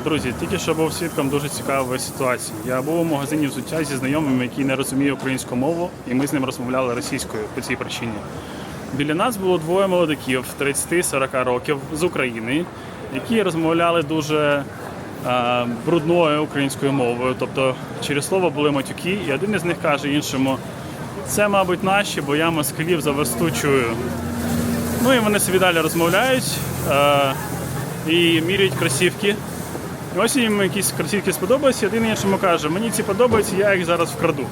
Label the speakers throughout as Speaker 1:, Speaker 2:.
Speaker 1: Друзі, тільки що був свідком дуже цікавої ситуації. Я був у магазині взуття зі знайомим, який не розуміє українську мову, і ми з ним розмовляли російською по цій причині. Біля нас було двоє молодиків 30-40 років з України, які розмовляли дуже е, брудною українською мовою. Тобто через слово були матюки, і один із них каже іншому: це, мабуть, наші, бо я москалів за версту чую. Ну і вони собі далі розмовляють е, і міряють кросівки. Ось їм якісь кросівки сподобаються, один іншому каже, мені ці подобаються, я їх зараз вкраду.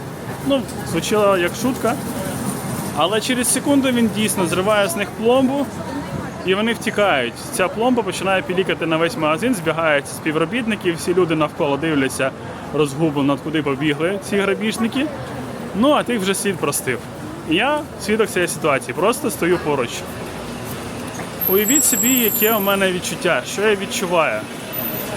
Speaker 1: Ну, звучало як шутка. Але через секунду він дійсно зриває з них пломбу, і вони втікають. Ця пломба починає пілікати на весь магазин, збігають співробітники, всі люди навколо дивляться розгублено, куди побігли ці грабіжники. Ну, а тих вже світ простив. І я свідок цієї ситуації, просто стою поруч. Уявіть собі, яке у мене відчуття, що я відчуваю.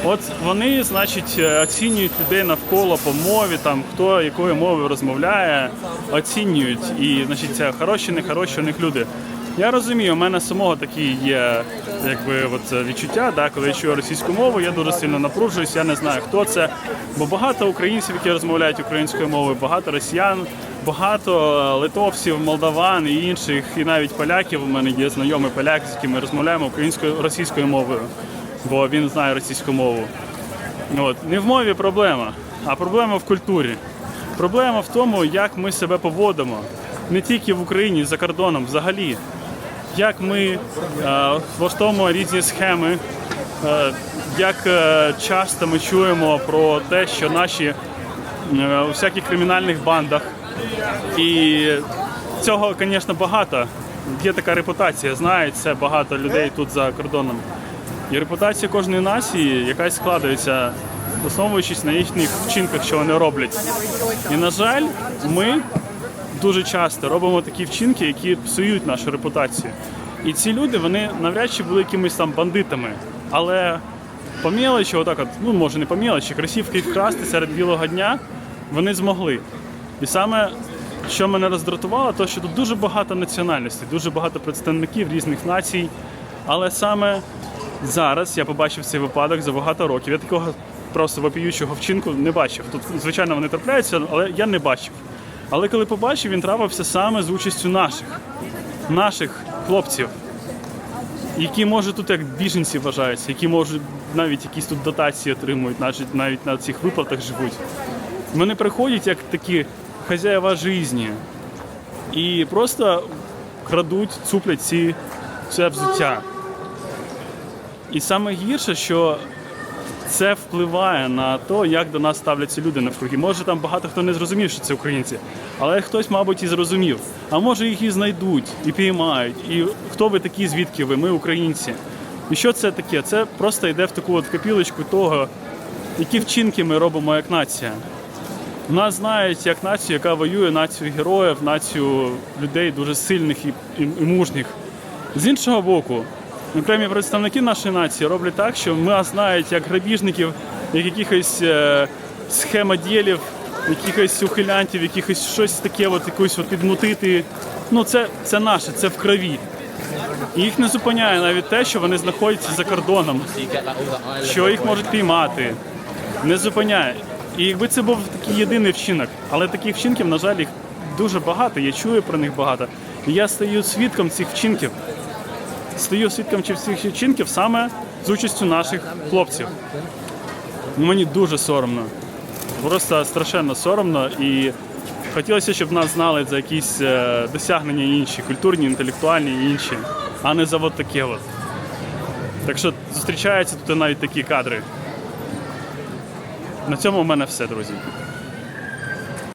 Speaker 1: От вони, значить, е, оцінюють людей навколо по мові, там хто якою мовою розмовляє, оцінюють. І значить, це хороші, нехороші у них люди. Я розумію, у мене самого такі є якби от відчуття, да, коли я чую російську мову, я дуже сильно напружуюсь, я не знаю, хто це. Бо багато українців, які розмовляють українською мовою, багато росіян, багато е, литовців, молдаван і інших, і навіть поляків. У мене є знайомий поляк, з яким ми розмовляємо українською російською мовою, бо він знає російську мову. От. Не в мові проблема, а проблема в культурі. Проблема в тому, як ми себе поводимо не тільки в Україні, за кордоном, взагалі. Як ми е, влаштовуємо різні схеми, е, як е, часто ми чуємо про те, що наші е, у всяких кримінальних бандах. І цього, звісно, багато. Є така репутація, знають це багато людей тут за кордоном. І репутація кожної нації якась складається, основуючись на їхніх вчинках, що вони роблять. І, на жаль, ми дуже часто робимо такі вчинки, які псують нашу репутацію. І ці люди, вони навряд чи були якимись там бандитами. Але по мелочі, отак от, ну може не по мелочі, кросівки вкрасти серед білого дня вони змогли. І саме що мене роздратувало, то що тут дуже багато національностей, дуже багато представників різних націй. Але саме зараз я побачив цей випадок за багато років. Я такого просто вопіючого вчинку не бачив. Тут, звичайно, вони трапляються, але я не бачив. Але коли побачив, він трапився саме з участю наших, наших хлопців, які може тут як біженці вважаються, які можуть навіть якісь тут дотації отримують, навіть навіть на цих виплатах живуть. Вони приходять як такі хазяїва житті і просто крадуть, цуплять ці це взуття. І саме гірше, що це впливає на те, як до нас ставляться люди навкруги. Може там багато хто не зрозумів, що це українці, але хтось, мабуть, і зрозумів. А може їх і знайдуть, і піймають. І хто ви такі, звідки ви? Ми українці. І що це таке? Це просто йде в таку от копілочку того, які вчинки ми робимо як нація. Нас знають як націю, яка воює націю героїв, націю людей дуже сильних і, і, і мужніх. З іншого боку, окремі представники нашої нації роблять так, що нас знають як грабіжників, як якихось е, схемоділів, якихось ухилянтів, якихось щось таке, от якусь от підмутити. Ну це, це наше, це в крові. І їх не зупиняє навіть те, що вони знаходяться за кордоном, що їх можуть піймати. Не зупиняє. І якби це був такий єдиний вчинок, але таких вчинків, на жаль, їх дуже багато. Я чую про них багато. І я стаю свідком цих вчинків. Стаю свідком цих вчинків саме з участю наших хлопців. Мені дуже соромно. Просто страшенно соромно. І хотілося, щоб нас знали за якісь е, досягнення інші, культурні, інтелектуальні інші, а не за от таке от. Так що зустрічаються тут навіть такі кадри. На цьому в мене все, друзі.